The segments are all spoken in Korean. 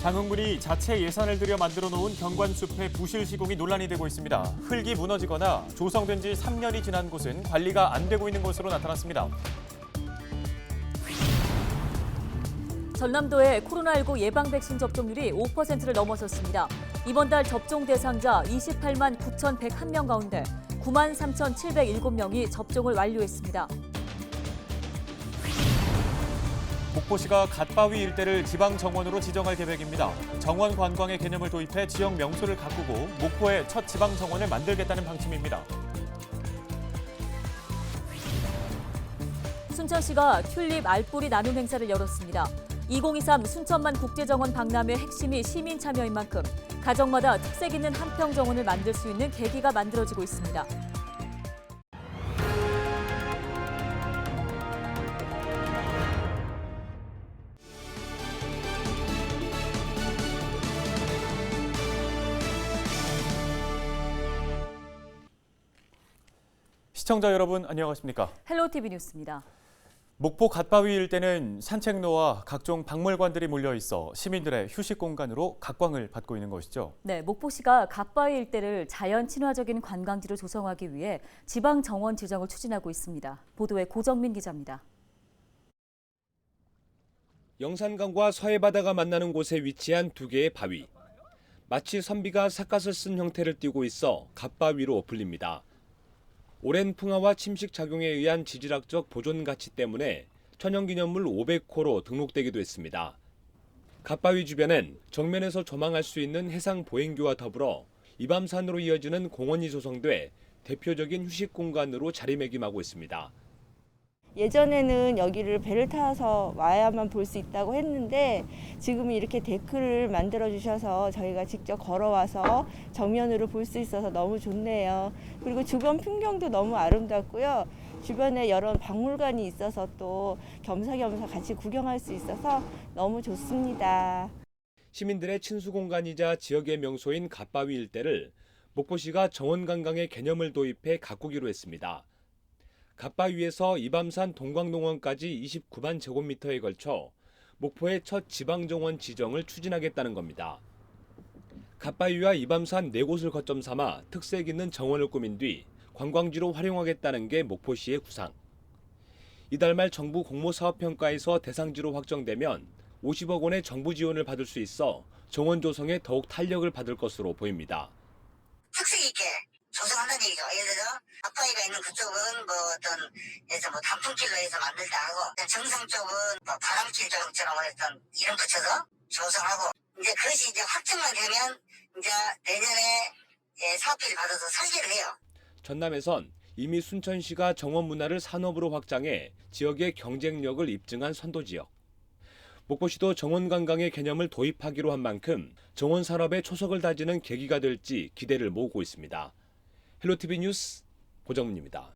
장흥군이 자체 예산을 들여 만들어 놓은 경관숲의 부실 시공이 논란이 되고 있습니다. 흙이 무너지거나 조성된 지 3년이 지난 곳은 관리가 안 되고 있는 것으로 나타났습니다. 전남도의 코로나19 예방 백신 접종률이 5%를 넘어섰습니다. 이번 달 접종 대상자 28만 9,101명 가운데 9만 3,707명이 접종을 완료했습니다. 목포시가 갓바위 일대를 지방 정원으로 지정할 계획입니다. 정원 관광의 개념을 도입해 지역 명소를 가꾸고 목포의 첫 지방 정원을 만들겠다는 방침입니다. 순천시가 튤립 알뿌리 나눔 행사를 열었습니다. 2023 순천만 국제정원 박람회 핵심이 시민 참여인 만큼 가정마다 특색 있는 한평 정원을 만들 수 있는 계기가 만들어지고 있습니다. 시청자 여러분 안녕하십니까? 헬로티비 뉴스입니다. 목포 갓바위 일대는 산책로와 각종 박물관들이 몰려 있어 시민들의 휴식 공간으로 각광을 받고 있는 것이죠. 네, 목포시가 갓바위 일대를 자연 친화적인 관광지로 조성하기 위해 지방 정원 지정을 추진하고 있습니다. 보도에 고정민 기자입니다. 영산강과 서해바다가 만나는 곳에 위치한 두 개의 바위. 마치 선비가 삿갓을 쓴 형태를 띠고 있어 갓바위로 불립니다. 오랜 풍화와 침식 작용에 의한 지질학적 보존 가치 때문에 천연기념물 500호로 등록되기도 했습니다. 갓바위 주변엔 정면에서 조망할 수 있는 해상 보행교와 더불어 이밤산으로 이어지는 공원이 조성돼 대표적인 휴식 공간으로 자리매김하고 있습니다. 예전에는 여기를 배를 타서 와야만 볼 수 있다고 했는데 지금 이렇게 데크를 만들어 주셔서 저희가 직접 걸어와서 정면으로 볼 수 있어서 너무 좋네요. 그리고 주변 풍경도 너무 아름답고요. 주변에 여러 박물관이 있어서 또 겸사겸사 같이 구경할 수 있어서 너무 좋습니다. 시민들의 친수 공간이자 지역의 명소인 갓바위 일대를 목포시가 정원 관광의 개념을 도입해 가꾸기로 했습니다. 갓바위에서 이밤산 동광농원까지 29만 제곱미터에 걸쳐 목포의 첫 지방정원 지정을 추진하겠다는 겁니다. 갓바위와 이밤산 네 곳을 거점 삼아 특색 있는 정원을 꾸민 뒤 관광지로 활용하겠다는 게 목포시의 구상. 이달 말 정부 공모 사업 평가에서 대상지로 확정되면 50억 원의 정부 지원을 받을 수 있어 정원 조성에 더욱 탄력을 받을 것으로 보입니다. 특색 있게 조성한다는 얘기죠. 예를 들어 앞바위가 있는 그쪽은 뭐 어떤 예를 뭐 단풍길로 해서 만들다 하고 정상 쪽은 뭐 바람길처럼 어떤 이름 붙여서 조성하고 이제 그것이 이제 확정만 되면 이제 내년에 예, 사업비를 받아서 설계를 해요. 전남에선 이미 순천시가 정원 문화를 산업으로 확장해 지역의 경쟁력을 입증한 선도 지역. 목포시도 정원 관광의 개념을 도입하기로 한 만큼 정원 산업의 초석을 다지는 계기가 될지 기대를 모으고 있습니다. 헬로티비 뉴스 고정문입니다.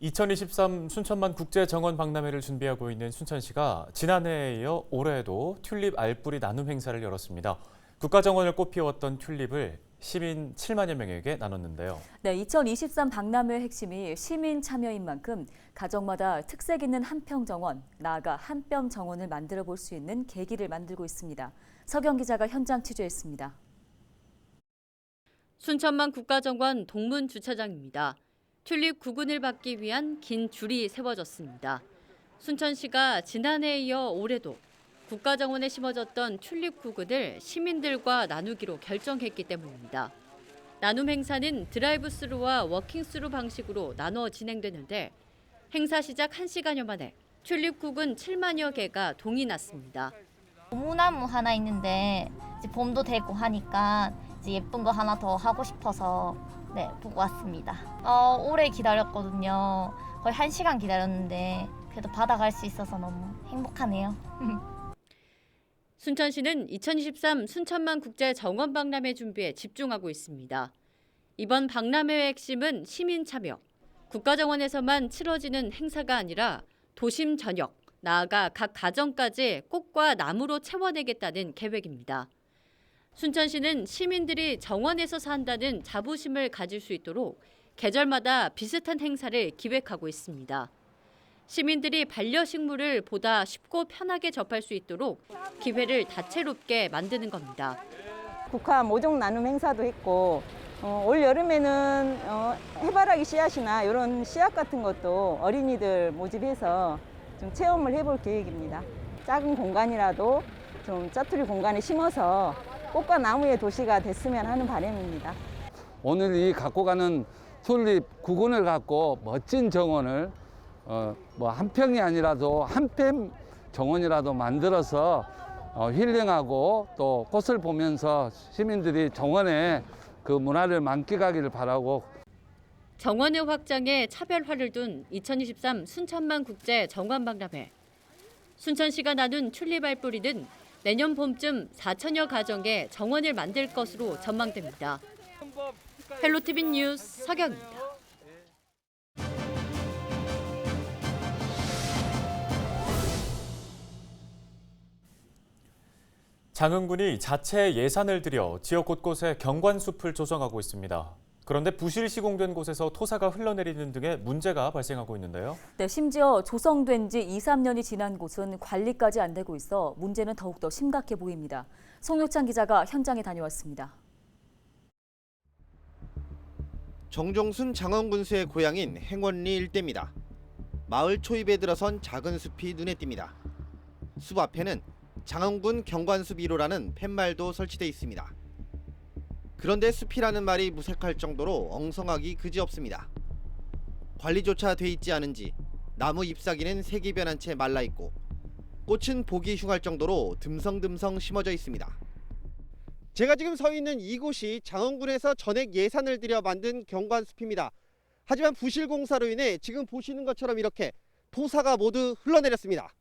2023 순천만 국제정원 박람회를 준비하고 있는 순천시가 지난해에 이어 올해도 튤립 알뿌리 나눔 행사를 열었습니다. 국가정원을 꽃피웠던 튤립을 시민 7만여 명에게 나눴는데요. 네, 2023 박람회 핵심이 시민 참여인 만큼 가정마다 특색 있는 한평 정원, 나아가 한뼘 정원을 만들어 볼 수 있는 계기를 만들고 있습니다. 서경 기자가 현장 취재했습니다. 순천만 국가정원 동문 주차장입니다. 튤립 구근을 받기 위한 긴 줄이 세워졌습니다. 순천시가 지난해에 이어 올해도 국가정원에 심어졌던 튤립 구근을 시민들과 나누기로 결정했기 때문입니다. 나눔 행사는 드라이브 스루와 워킹 스루 방식으로 나눠 진행되는데 행사 시작 1시간여 만에 튤립 구근 7만여 개가 동이 났습니다. 무나무 하나 있는데 봄도 되고 하니까 이제 예쁜 거 하나 더 하고 싶어서 네 보고 왔습니다. 어, 오래 기다렸거든요. 거의 한 시간 기다렸는데 그래도 받아갈 수 있어서 너무 행복하네요. 순천시는 2023 순천만 국제 정원 박람회 준비에 집중하고 있습니다. 이번 박람회의 핵심은 시민 참여. 국가정원에서만 치러지는 행사가 아니라 도심 전역, 나아가 각 가정까지 꽃과 나무로 채워내겠다는 계획입니다. 순천시는 시민들이 정원에서 산다는 자부심을 가질 수 있도록 계절마다 비슷한 행사를 기획하고 있습니다. 시민들이 반려식물을 보다 쉽고 편하게 접할 수 있도록 기회를 다채롭게 만드는 겁니다. 국화 모종 나눔 행사도 했고 어, 올 여름에는 어, 해바라기 씨앗이나 이런 씨앗 같은 것도 어린이들 모집해서 좀 체험을 해볼 계획입니다. 작은 공간이라도 좀 짜투리 공간에 심어서 꽃과 나무의 도시가 됐으면 하는 바람입니다. 오늘 이 갖고 가는 튤립 구근을 갖고 멋진 정원을 어, 뭐 한 평이 아니라도 한 편 정원이라도 만들어서 어, 힐링하고 또 꽃을 보면서 시민들이 정원의 그 문화를 만끽하기를 바라고 정원의 확장에 차별화를 둔 2023 순천만 국제 정원 박람회. 순천시가 나눈 튤립 알 뿌리는 내년 봄쯤 4천여 가정에 정원을 만들 것으로 전망됩니다. 헬로티비 뉴스 서경입니다. 장흥군이 자체 예산을 들여 지역 곳곳에 경관숲을 조성하고 있습니다. 그런데 부실 시공된 곳에서 토사가 흘러내리는 등의 문제가 발생하고 있는데요. 네, 심지어 조성된 지 2, 3년이 지난 곳은 관리까지 안 되고 있어 문제는 더욱더 심각해 보입니다. 송효찬 기자가 현장에 다녀왔습니다. 정종순 장원군수의 고향인 행원리 일대입니다. 마을 초입에 들어선 작은 숲이 눈에 띕니다. 숲 앞에는 장원군 경관숲 1호라는 팻말도 설치돼 있습니다. 그런데 숲이라는 말이 무색할 정도로 엉성하기 그지없습니다. 관리조차 돼 있지 않은지 나무 잎사귀는 색이 변한 채 말라 있고 꽃은 보기 흉할 정도로 듬성듬성 심어져 있습니다. 제가 지금 서 있는 이곳이 장원군에서 전액 예산을 들여 만든 경관숲입니다. 하지만 부실 공사로 인해 지금 보시는 것처럼 이렇게 토사가 모두 흘러내렸습니다.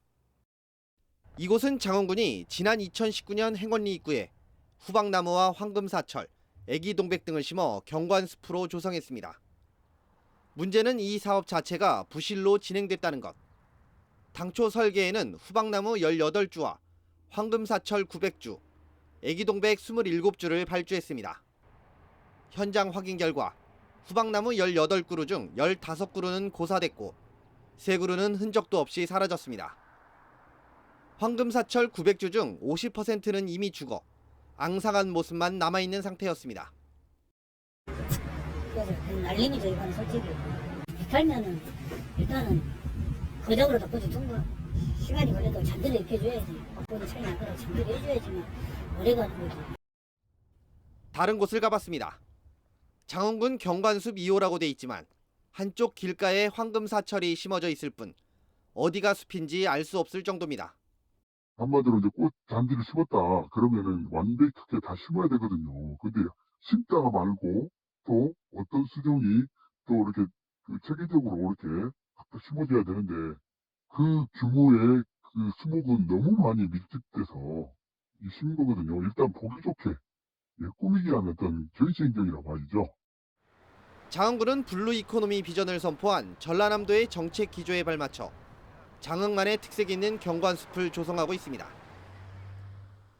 이곳은 장원군이 지난 2019년 행원리 입구에 후박나무와 황금사철, 애기 동백 등을 심어 경관 숲으로 조성했습니다. 문제는 이 사업 자체가 부실로 진행됐다는 것. 당초 설계에는 후박나무 18주와 황금사철 900주, 애기동백 27주를 발주했습니다. 현장 확인 결과 후박나무 18그루 중 15그루는 고사됐고 3그루는 흔적도 없이 사라졌습니다. 황금사철 900주 중 50%는 이미 죽어 앙상한 모습만 남아있는 상태였습니다. 그래서 날림이죠 이건 솔직히 비탈면은 일단은 거적으로도 꾸준히 통과 시간이 걸려도 잠들어 입혀줘야지 먹고도 차이 나거나 잠들어 해줘야지만 오래가 되지 다른 곳을 가봤습니다. 장원군 경관숲 2호라고 돼 있지만 한쪽 길가에 황금 사철이 심어져 있을 뿐 어디가 숲인지 알 수 없을 정도입니다. 한마디로 이제 꽃 잔디를 심었다. 그러면은 완벽하게 다 심어야 되거든요. 근데 심다가 말고 또 어떤 수종이 또 이렇게 그 체계적으로 이렇게 또 심어줘야 되는데 그 규모의 그 수목은 너무 많이 밀집돼서 이 심은 거거든요. 일단 보기 좋게 예, 꾸미기 위한 어떤 전시행정이라고 하죠. 장흥군은 블루 이코노미 비전을 선포한 전라남도의 정책 기조에 발맞춰 장흥만의 특색 있는 경관숲을 조성하고 있습니다.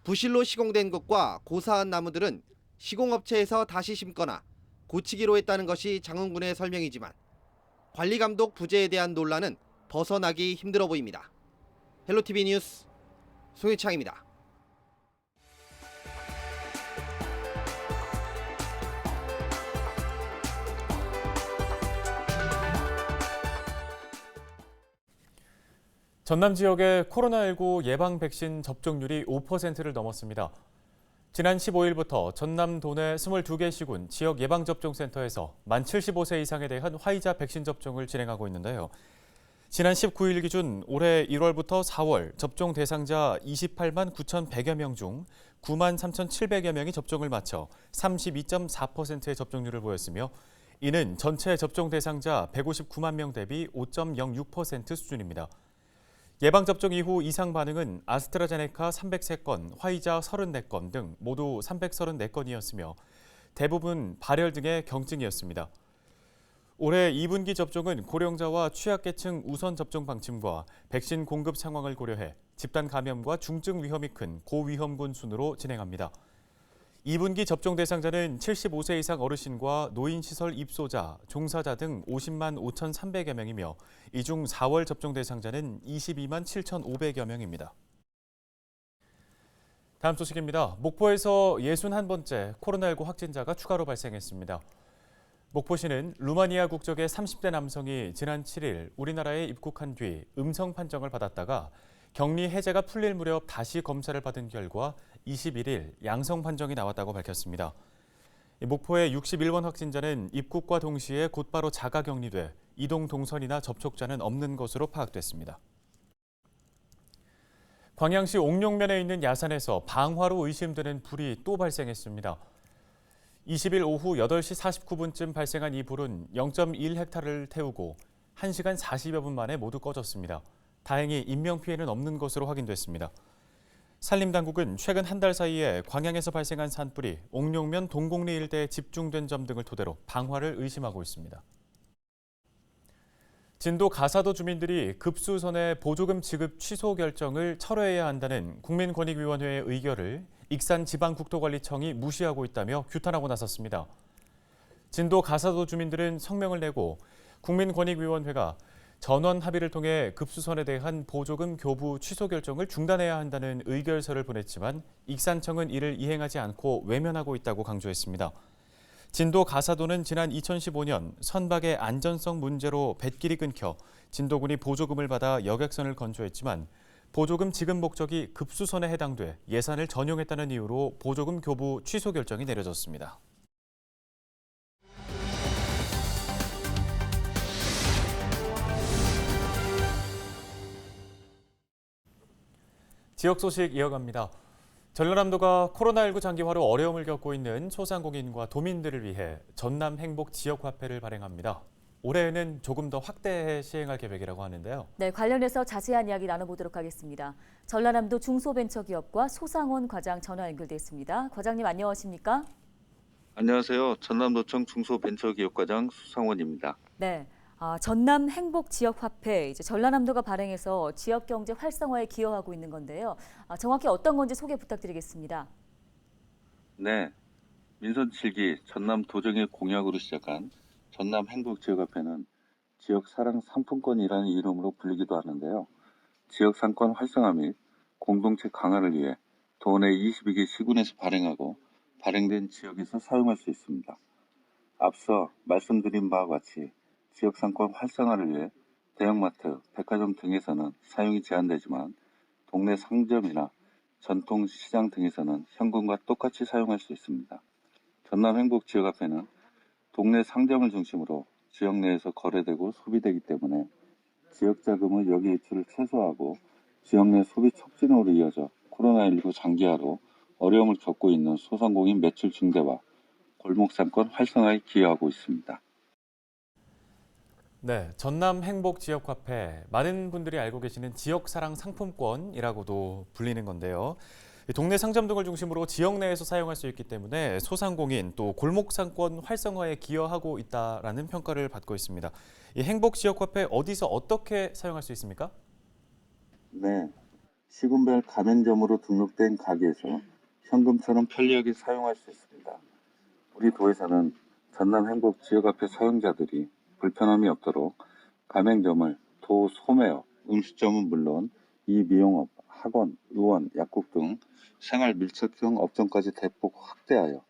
부실로 시공된 곳과 고사한 나무들은 시공업체에서 다시 심거나 고치기로 했다는 것이 장흥군의 설명이지만 관리 감독 부재에 대한 논란은 벗어나기 힘들어 보입니다. 헬로티비 뉴스 송혜창입니다. 전남 지역의 코로나19 예방 백신 접종률이 5%를 넘었습니다. 지난 15일부터 전남 도내 22개 시군 지역 예방접종센터에서 만 75세 이상에 대한 화이자 백신 접종을 진행하고 있는데요. 지난 19일 기준 올해 1월부터 4월 접종 대상자 28만 9,100여 명 중 9만 3,700여 명이 접종을 마쳐 32.4%의 접종률을 보였으며 이는 전체 접종 대상자 159만 명 대비 5.06% 수준입니다. 예방접종 이후 이상 반응은 아스트라제네카 303건, 화이자 34건 등 모두 334건이었으며 대부분 발열 등의 경증이었습니다. 올해 2분기 접종은 고령자와 취약계층 우선 접종 방침과 백신 공급 상황을 고려해 집단 감염과 중증 위험이 큰 고위험군 순으로 진행합니다. 2분기 접종 대상자는 75세 이상 어르신과 노인시설 입소자, 종사자 등 50만 5,300여 명이며 이 중 4월 접종 대상자는 22만 7,500여 명입니다. 다음 소식입니다. 목포에서 61번째 코로나19 확진자가 추가로 발생했습니다. 목포시는 루마니아 국적의 30대 남성이 지난 7일 우리나라에 입국한 뒤 음성 판정을 받았다가 격리 해제가 풀릴 무렵 다시 검사를 받은 결과 21일 양성 판정이 나왔다고 밝혔습니다. 목포의 61번 확진자는 입국과 동시에 곧바로 자가 격리돼 이동 동선이나 접촉자는 없는 것으로 파악됐습니다. 광양시 옥룡면에 있는 야산에서 방화로 의심되는 불이 또 발생했습니다. 20일 오후 8시 49분쯤 발생한 이 불은 0.1헥타르를 태우고 1시간 40여 분 만에 모두 꺼졌습니다. 다행히 인명 피해는 없는 것으로 확인됐습니다. 산림당국은 최근 한 달 사이에 광양에서 발생한 산불이 옥룡면 동곡리 일대에 집중된 점 등을 토대로 방화를 의심하고 있습니다. 진도 가사도 주민들이 급수선의 보조금 지급 취소 결정을 철회해야 한다는 국민권익위원회의 의결을 익산지방국토관리청이 무시하고 있다며 규탄하고 나섰습니다. 진도 가사도 주민들은 성명을 내고 국민권익위원회가 전원 합의를 통해 급수선에 대한 보조금 교부 취소 결정을 중단해야 한다는 의결서를 보냈지만 익산청은 이를 이행하지 않고 외면하고 있다고 강조했습니다. 진도 가사도는 지난 2015년 선박의 안전성 문제로 뱃길이 끊겨 진도군이 보조금을 받아 여객선을 건조했지만 보조금 지급 목적이 급수선에 해당돼 예산을 전용했다는 이유로 보조금 교부 취소 결정이 내려졌습니다. 지역 소식 이어갑니다. 전라남도가 코로나19 장기화로 어려움을 겪고 있는 소상공인과 도민들을 위해 전남 행복 지역 화폐를 발행합니다. 올해에는 조금 더 확대해 시행할 계획이라고 하는데요. 네, 관련해서 자세한 이야기 나눠보도록 하겠습니다. 전라남도 중소벤처기업과 소상원 과장 전화 연결돼 있습니다. 과장님 안녕하십니까? 안녕하세요. 전남도청 중소벤처기업과장 수상원입니다. 네. 아, 전남 행복 지역 화폐 이제 전라남도가 발행해서 지역 경제 활성화에 기여하고 있는 건데요. 아, 정확히 어떤 건지 소개 부탁드리겠습니다. 네. 민선 7기 전남 도정의 공약으로 시작한 전남 행복 지역 화폐는 지역 사랑 상품권이라는 이름으로 불리기도 하는데요. 지역 상권 활성화 및 공동체 강화를 위해 도내 22개 시군에서 발행하고 발행된 지역에서 사용할 수 있습니다. 앞서 말씀드린 바와 같이 지역 상권 활성화를 위해 대형마트, 백화점 등에서는 사용이 제한되지만 동네 상점이나 전통 시장 등에서는 현금과 똑같이 사용할 수 있습니다. 전남 행복 지역화폐는 동네 상점을 중심으로 지역 내에서 거래되고 소비되기 때문에 지역 자금의 여기 이출을 최소화하고 지역 내 소비 촉진으로 이어져 코로나19 장기화로 어려움을 겪고 있는 소상공인 매출 증대와 골목 상권 활성화에 기여하고 있습니다. 네, 전남 행복 지역 화폐 많은 분들이 알고 계시는 지역 사랑 상품권이라고도 불리는 건데요. 동네 상점 등을 중심으로 지역 내에서 사용할 수 있기 때문에 소상공인 또 골목 상권 활성화에 기여하고 있다라는 평가를 받고 있습니다. 이 행복 지역 화폐 어디서 어떻게 사용할 수 있습니까? 네, 시군별 가맹점으로 등록된 가게에서 현금처럼 편리하게 사용할 수 있습니다. 우리 도에서는 전남 행복 지역 화폐 사용자들이 불편함이 없도록 가맹점을 도 소매업, 음식점은 물론 이 미용업, 학원, 의원, 약국 등 생활 밀착형 업종까지 대폭 확대하여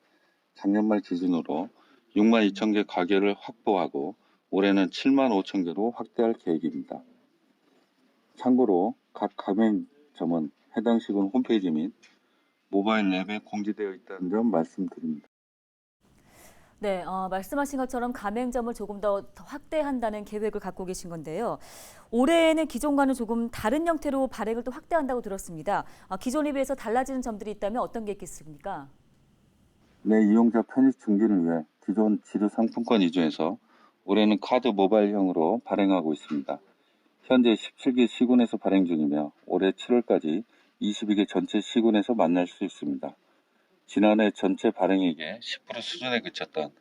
작년 말 기준으로 6만 2천 개 가게를 확보하고 올해는 7만 5천 개로 확대할 계획입니다. 참고로 각 가맹점은 해당 시군 홈페이지 및 모바일 앱에 공지되어 있다는 점 말씀드립니다. 네, 어, 말씀하신 것처럼 가맹점을 조금 더, 더 확대한다는 계획을 갖고 계신 건데요. 올해에는 기존과는 조금 다른 형태로 발행을 또 확대한다고 들었습니다. 아, 기존에 비해서 달라지는 점들이 있다면 어떤 게 있겠습니까? 내 이용자 편익 증진을 위해 기존 지르 상품권 위주에서 올해는 카드 모바일형으로 발행하고 있습니다. 현재 17개 시군에서 발행 중이며 올해 7월까지 22개 전체 시군에서 만날 수 있습니다. 지난해 전체 발행액의 10% 수준에 그쳤던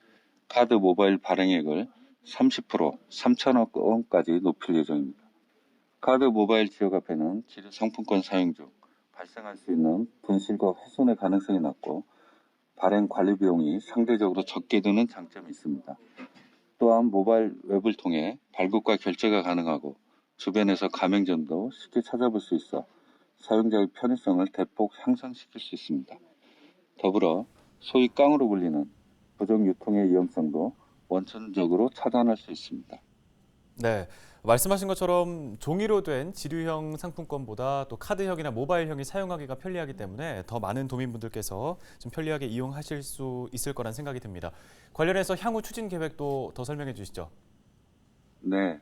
카드 모바일 발행액을 30% 3천억 원까지 높일 예정입니다. 카드 모바일 지역화폐는 지르 상품권 사용 중 발생할 수 있는 분실과 훼손의 가능성이 낮고 발행 관리 비용이 상대적으로 적게 드는 장점이 있습니다. 또한 모바일 웹을 통해 발급과 결제가 가능하고 주변에서 가맹점도 쉽게 찾아볼 수 있어 사용자의 편의성을 대폭 향상시킬 수 있습니다. 더불어 소위 깡으로 불리는 부정 유통의 위험성도 원천적으로 차단할 수 있습니다. 네, 말씀하신 것처럼 종이로 된 지류형 상품권보다 또 카드형이나 모바일형이 사용하기가 편리하기 때문에 더 많은 도민분들께서 좀 편리하게 이용하실 수 있을 거란 생각이 듭니다. 관련해서 향후 추진 계획도 더 설명해 주시죠. 네,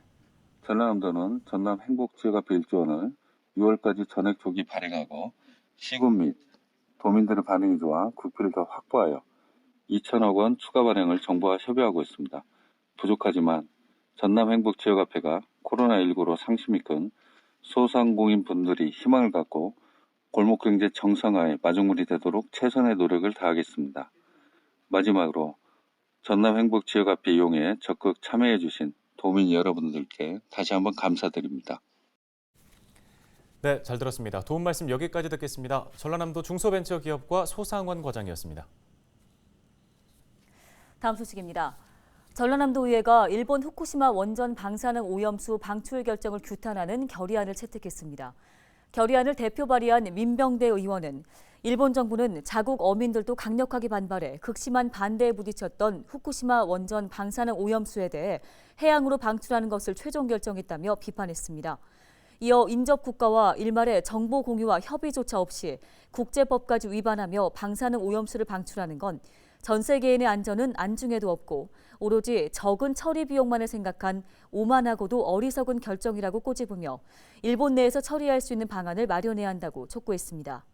전라남도는 전남 행복지역화폐 1조 원을 6월까지 전액 조기 발행하고 시군 및 도민들의 반응이 좋아 국비를 더 확보하여 2천억 원 추가 발행을 정부와 협의하고 있습니다. 부족하지만 전남 행복지역화폐가 코로나19로 상심이 큰 소상공인 분들이 희망을 갖고 골목경제 정상화의 마중물이 되도록 최선의 노력을 다하겠습니다. 마지막으로 전남 행복지역화폐 이용에 적극 참여해 주신 도민 여러분들께 다시 한번 감사드립니다. 네, 잘 들었습니다. 도움 말씀 여기까지 듣겠습니다. 전라남도 중소벤처기업과 소상원 과장이었습니다. 다음 소식입니다. 전라남도 의회가 일본 후쿠시마 원전 방사능 오염수 방출 결정을 규탄하는 결의안을 채택했습니다. 결의안을 대표 발의한 민병대 의원은 일본 정부는 자국 어민들도 강력하게 반발해 극심한 반대에 부딪혔던 후쿠시마 원전 방사능 오염수에 대해 해양으로 방출하는 것을 최종 결정했다며 비판했습니다. 이어 인접 국가와 일말의 정보 공유와 협의조차 없이 국제법까지 위반하며 방사능 오염수를 방출하는 건 전 세계인의 안전은 안중에도 없고 오로지 적은 처리 비용만을 생각한 오만하고도 어리석은 결정이라고 꼬집으며 일본 내에서 처리할 수 있는 방안을 마련해야 한다고 촉구했습니다.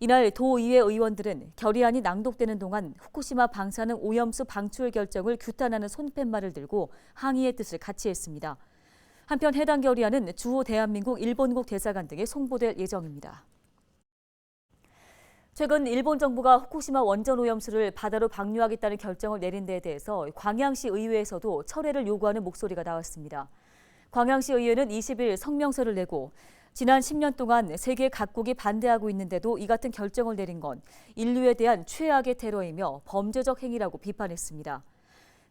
이날 도의회 의원들은 결의안이 낭독되는 동안 후쿠시마 방사능 오염수 방출 결정을 규탄하는 손팻말을 들고 항의의 뜻을 같이 했습니다. 한편 해당 결의안은 주호 대한민국 일본국 대사관 등에 송부될 예정입니다. 최근 일본 정부가 후쿠시마 원전 오염수를 바다로 방류하겠다는 결정을 내린 데에 대해서 광양시 의회에서도 철회를 요구하는 목소리가 나왔습니다. 광양시 의회는 20일 성명서를 내고 지난 10년 동안 세계 각국이 반대하고 있는데도 이 같은 결정을 내린 건 인류에 대한 최악의 테러이며 범죄적 행위라고 비판했습니다.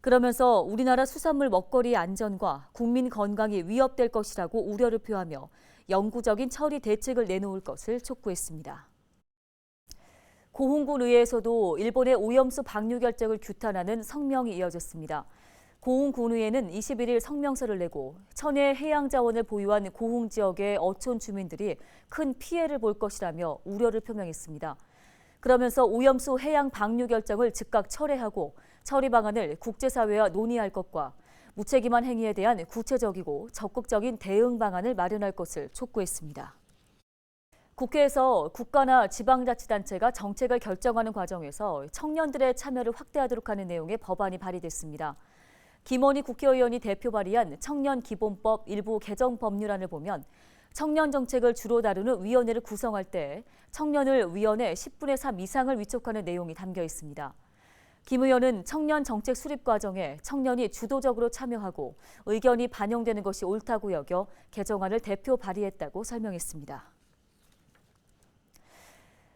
그러면서 우리나라 수산물 먹거리의 안전과 국민 건강이 위협될 것이라고 우려를 표하며 영구적인 처리 대책을 내놓을 것을 촉구했습니다. 고흥군 의회에서도 일본의 오염수 방류 결정을 규탄하는 성명이 이어졌습니다. 고흥군의회는 21일 성명서를 내고 천혜 해양 자원을 보유한 고흥 지역의 어촌 주민들이 큰 피해를 볼 것이라며 우려를 표명했습니다. 그러면서 오염수 해양 방류 결정을 즉각 철회하고 처리 방안을 국제사회와 논의할 것과 무책임한 행위에 대한 구체적이고 적극적인 대응 방안을 마련할 것을 촉구했습니다. 국회에서 국가나 지방자치단체가 정책을 결정하는 과정에서 청년들의 참여를 확대하도록 하는 내용의 법안이 발의됐습니다. 김원희 국회의원이 대표 발의한 청년기본법 일부 개정 법률안을 보면 청년 정책을 주로 다루는 위원회를 구성할 때 청년을 위원회 10분의 3 이상을 위촉하는 내용이 담겨 있습니다. 김 의원은 청년 정책 수립 과정에 청년이 주도적으로 참여하고 의견이 반영되는 것이 옳다고 여겨 개정안을 대표 발의했다고 설명했습니다.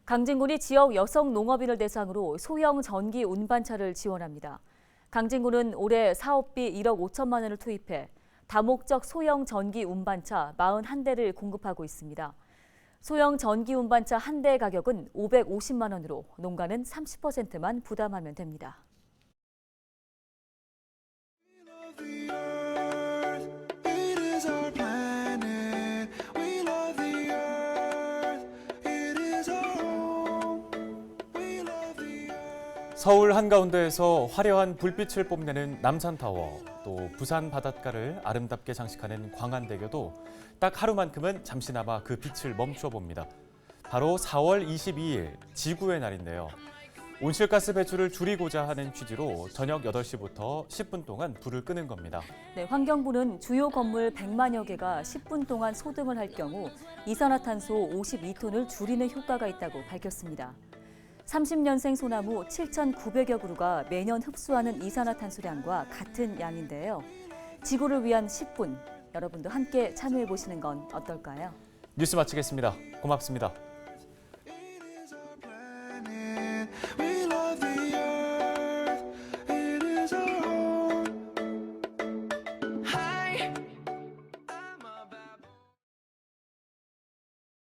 강진군이 지역 여성 농업인을 대상으로 소형 전기 운반차를 지원합니다. 강진군은 올해 사업비 1억 5천만 원을 투입해 다목적 소형 전기 운반차 41대를 공급하고 있습니다. 소형 전기 운반차 한 대의 가격은 550만 원으로 농가는 30%만 부담하면 됩니다. 서울 한가운데에서 화려한 불빛을 뽐내는 남산타워, 또 부산 바닷가를 아름답게 장식하는 광안대교도 딱 하루만큼은 잠시나마 그 빛을 멈춰 봅니다. 바로 4월 22일 지구의 날인데요. 온실가스 배출을 줄이고자 하는 취지로 저녁 8시부터 10분 동안 불을 끄는 겁니다. 네, 환경부는 주요 건물 100만여 개가 10분 동안 소등을 할 경우 이산화탄소 52톤을 줄이는 효과가 있다고 밝혔습니다. 30년생 소나무 7,900여 그루가 매년 흡수하는 이산화탄소량과 같은 양인데요. 지구를 위한 10분, 여러분도 함께 참여해 보시는 건 어떨까요? 뉴스 마치겠습니다. 고맙습니다.